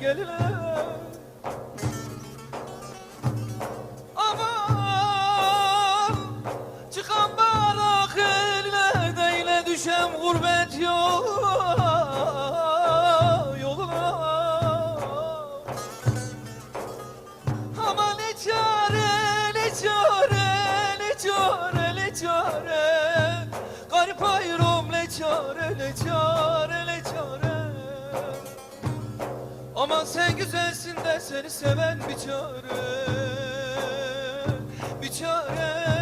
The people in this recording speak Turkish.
gönül gönül Sen güzelsin de seni seven bir çare Bir çare.